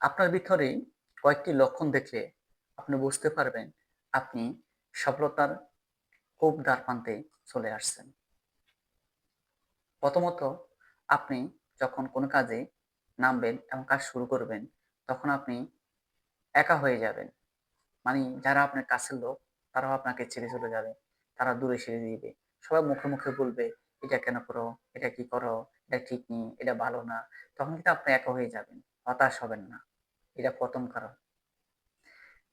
আপনার ভিতরে কয়েকটি লক্ষণ দেখলে আপনি বুঝতে পারবেন আপনি সফলতার খুব দ্বারপ্রান্তে চলে আসছেন। প্রথমত, আপনি যখন কোনো কাজে নামবেন এবং কাজ শুরু করবেন, তখন আপনি একা হয়ে যাবেন। মানে যারা আপনার কাছের লোক, তারাও আপনাকে ছেড়ে চলে যাবে। তারা দূরে ছেড়ে দিবে সবাই মুখে মুখে বলবে, এটা কেন করো? এটা কি করো? এটা ঠিক নেই, এটা ভালো না। তখন কিন্তু আপনি একা হয়ে যাবেন, হতাশ হবেন না। এটা প্রথম কারণ।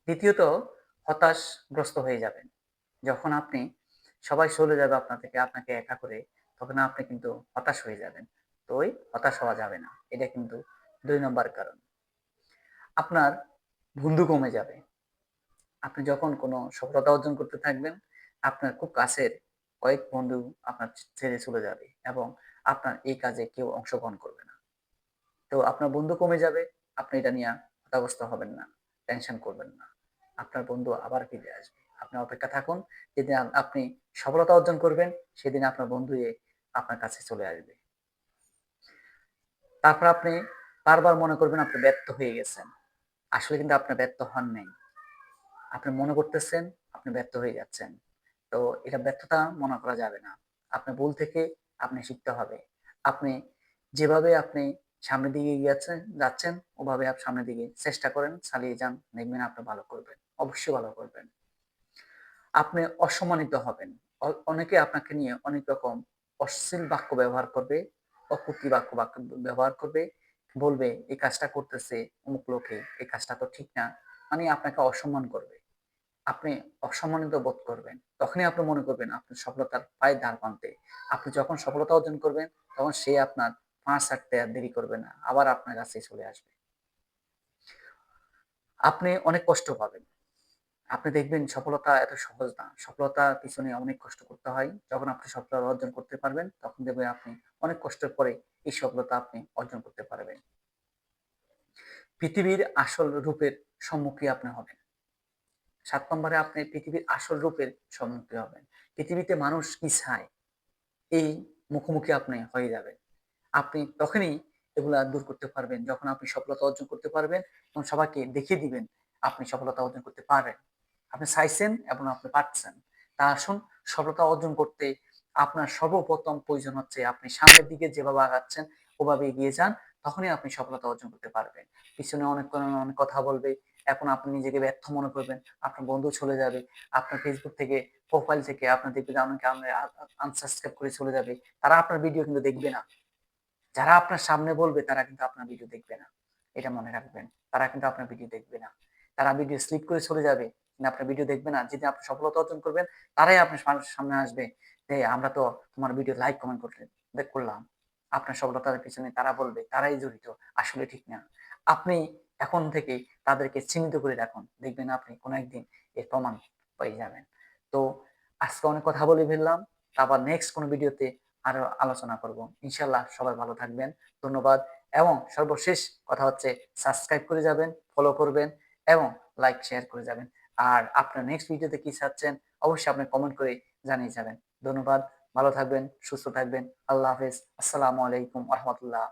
দ্বিতীয়ত, হতাশগ্রস্ত হয়ে যাবেন। যখন আপনি সবাই চলে যাবে আপনার থেকে, আপনাকে একা করে, তখন আপনি কিন্তু হতাশ হয়ে যাবেন। তো ওই হতাশ হওয়া যাবে না। এটা কিন্তু দুই নম্বর কারণ। আপনার বন্ধু কমে যাবে। আপনি যখন কোনো সফলতা অর্জন করতে থাকবেন, আপনার খুব কাছের কয়েক বন্ধু আপনার ছেড়ে চলে যাবে এবং আপনার এই কাজে কেউ অংশগ্রহণ করবে না। তো আপনার বন্ধু কমে যাবে। আপনি এটা নিয়ে হতাগ্রস্ত হবেন না টেনশন করবেন না। আপনার বন্ধু আবার ফিরে আসবে। আপনি অপেক্ষা থাকুন, যেদিন আপনি সফলতা অর্জন করবেন, সেদিন আপনার বন্ধু আপনার কাছে চলে আসবে। তারপর আপনি বারবার মনে করবেন আপনি ব্যর্থ হয়ে গেছেন। আসলে কিন্তু আপনি ব্যর্থ হন নাই। আপনি মনে করতেছেন আপনি ব্যর্থ হয়ে যাচ্ছেন। তো এটা ব্যর্থতা মনে করা যাবে না। আপনি ভুল থেকে আপনি শিখতে হবে। আপনি যেভাবে আপনি সামনের দিকে গিয়েছেন যাচ্ছেন, ওভাবে আপনি সামনের দিকে চেষ্টা করেন, চালিয়ে যান, দেখবেন আপনি ভালো করবেন, অবশ্যই ভালো করবেন। আপনি অসম্মানিত হবেন। অনেকে আপনাকে নিয়ে অনেক রকম অশ্লীল বাক্য ব্যবহার করবে, অকুতি বাক্য বাক্য ব্যবহার করবে, বলবে এই কাজটা করতেছে অমুক লোকে এই কাজটা তো ঠিক না। মানে আপনাকে অসম্মান করবে। আপনি অসম্মানিত বোধ করবেন। তখনই আপনি মনে করবেন আপনি সফলতার পায়ে দাঁড় পানতে আপনি যখন সফলতা অর্জন করবেন, তখন সে আপনার পাঁচ হাঁটতে আর দেরি করবে না, আবার আপনার কাছে চলে আসবে। আপনি অনেক কষ্ট পাবেন। আপনি দেখবেন সফলতা এত সহজ না। সফলতা পিছনে অনেক কষ্ট করতে হয়। যখন আপনি সফলতা অর্জন করতে পারবেন, তখন দেখবেন আপনি অনেক কষ্টের পরে এই সফলতা আপনি অর্জন করতে পারবেন। পৃথিবীর আসল রূপের সম্মুখীন আপনি হবেন। সাত নম্বরে আপনি পৃথিবীর আসল রূপের সম্মুখীন হবেন। পৃথিবীতে মানুষ কি চায়, এই মুখোমুখি আপনি হয়ে যাবেন। আপনি তখনই এগুলা দূর করতে পারবেন। যখন আপনি সফলতা অর্জন করতে পারবেন এবং সবাইকে দেখিয়ে দিবেন আপনি সফলতা অর্জন করতে পারেন আপনি চাইছেন এবং আপনি পারছেন। তা আসুন, সফলতা অর্জন করতে আপনার সর্বপ্রথম প্রয়োজন হচ্ছে আপনি সামনের দিকে যেভাবে আগাচ্ছেন, ওভাবে এগিয়ে যান, তখনই আপনি সফলতা অর্জন করতে পারবেন। পিছনে অনেক অনেক কথা বলবে, এখন আপনি নিজেকে ব্যর্থ মনে করবেন, আপনার বন্ধু চলে যাবে, আপনার ফেসবুক থেকে প্রোফাইল থেকে আপনার দেখবে অনেকে আনসাবস্ক্রাইব করে চলে যাবে? তারা আপনার ভিডিও কিন্তু দেখবে না। যারা আপনার সামনে বলবে, তারা কিন্তু আপনার ভিডিও দেখবে না। এটা মনে রাখবেন। তারা কিন্তু আপনার ভিডিও দেখবে না। তারা ভিডিও স্লিপ করে চলে যাবে আপনার ভিডিও দেখবে না। যদি আপনি সফলতা অর্জন করবেন, তারাই আপনার মানুষের সামনে আসবে। যে আমরা তো তোমার ভিডিও লাইক কমেন্ট করলে দেখ করলাম। আপনার সফলতার পিছনে তারা বলবে, তারাই জড়িত। আসলে ঠিক না। আপনি এখন থেকে তাদেরকে চিহ্নিত করে রাখুন। দেখবেন আপনি কোনো একদিন এর প্রমাণ পেয়ে যাবেন। তো আজকে অনেক কথা বলে ফেললাম। আবার নেক্সট কোনো ভিডিওতে আরও আলোচনা করব। ইনশাল্লাহ সবাই ভালো থাকবেন, ধন্যবাদ এবং সর্বশেষ কথা হচ্ছে সাবস্ক্রাইব করে যাবেন ফলো করবেন এবং লাইক শেয়ার করে যাবেন। আর আপনার নেক্সট ভিডিওতে কি চাচ্ছেন অবশ্যই আপনি কমেন্ট করে জানিয়ে যাবেন। ধন্যবাদ, ভালো থাকবেন, সুস্থ থাকবেন, আল্লাহ হাফেজ, আসসালামু আলাইকুম রহমতুল্লাহ।